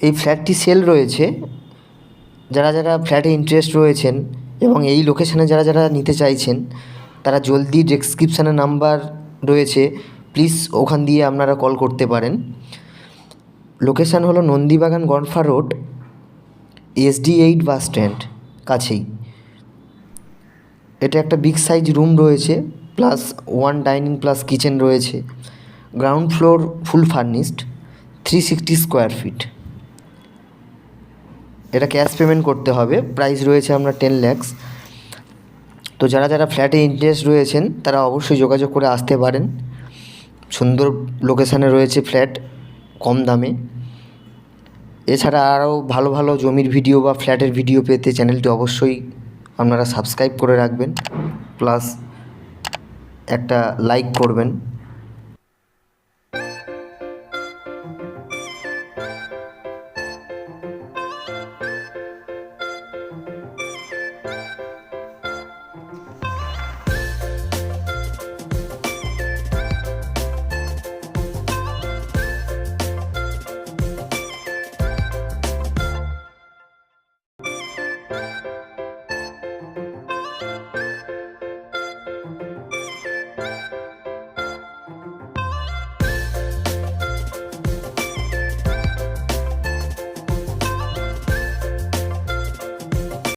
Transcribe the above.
এই ফ্ল্যাটটি সেল রয়েছে। যারা যারা ফ্ল্যাটে ইন্টারেস্ট রয়েছেন এবং এই লোকেশানে যারা যারা নিতে চাইছেন, তারা জলদি ডেসক্রিপশানে নাম্বার রয়েছে। প্লিজ ওখান দিয়ে আপনারা কল করতে পারেন। লোকেশান হলো Nandibagan Gonfa road SD eight bus stand কাছেই। এটা একটা বিগ সাইজ রুম রয়েছে plus one dining plus kitchen রয়েছে। Ground floor full furnished three sixty square feet এটা ক্যাশ পেমেন্ট করতে হবে। প্রাইস রয়েছে আপনার টেন ল্যাক্স তো যারা যারা ফ্ল্যাটে ইন্টারেস্ট রয়েছেন, তারা অবশ্যই যোগাযোগ করে আসতে পারেন। সুন্দর লোকেশানে রয়েছে ফ্ল্যাট কম দামে। এছাড়া আরও ভালো ভালো জমির ভিডিও বা ফ্ল্যাটের ভিডিও পেতে চ্যানেলটি অবশ্যই আপনারা সাবস্ক্রাইব করে রাখবেন। প্লাস একটা লাইক করবেন।